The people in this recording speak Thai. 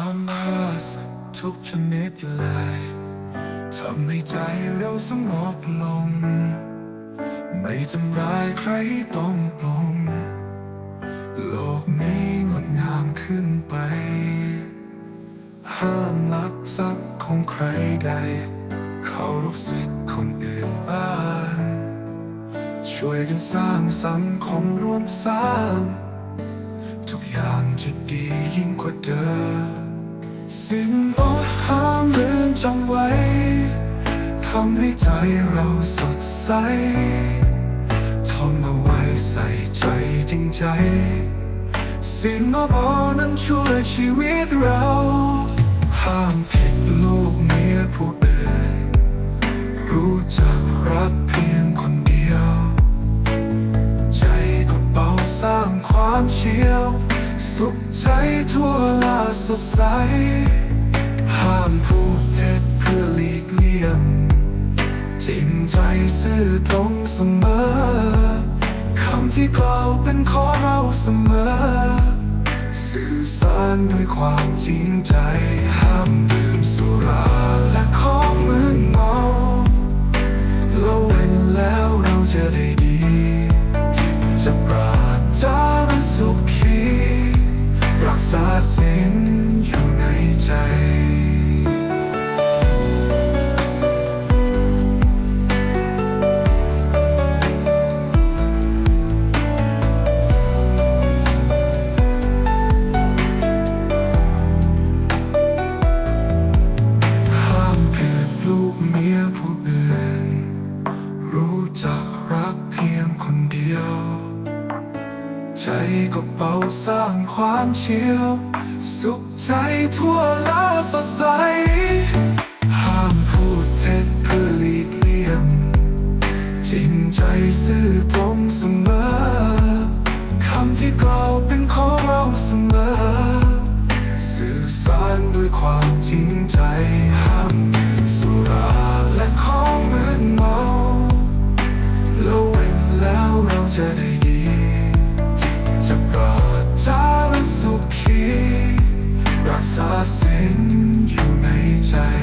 ามาสักทุกชนิดเลยทำให้ใจเราสงบลง ไม่ทำร้ายใครต้องปลง โลกนี้งดงามขึ้นไป ห้ามลักทรัพย์ของใครใด เขารพสิทธิ์คนอื่นบ้าง ช่วยกันสร้างสังคมร่วมสร้าง ทุกอย่างจะดียิ่งกว่าเดิม ทำให้ใจเราสดใสทำเอาไว้ใส่ใจจริงใจสิ่งอพอนั้นช่วยชีวิตเรา ห้ามผิดลูกเมียผู้อื่น รู้จักรักเพียงคนเดียว ใจก็เบาสร้างความเชี่ยว สุขใจทั่วลาสดใส ห้ามพูดเท็จเพื่อหลีกเลี่ยง จริงใจซื่อตรงเสมอ คำที่กล่าวเป็นของเราเสมอ สื่อสารด้วยความจริงใจห้าม ก็เป่าสร้างความเชียว สุขใจทั่วลาสดใสห้าม เห็นอยู่ในใจ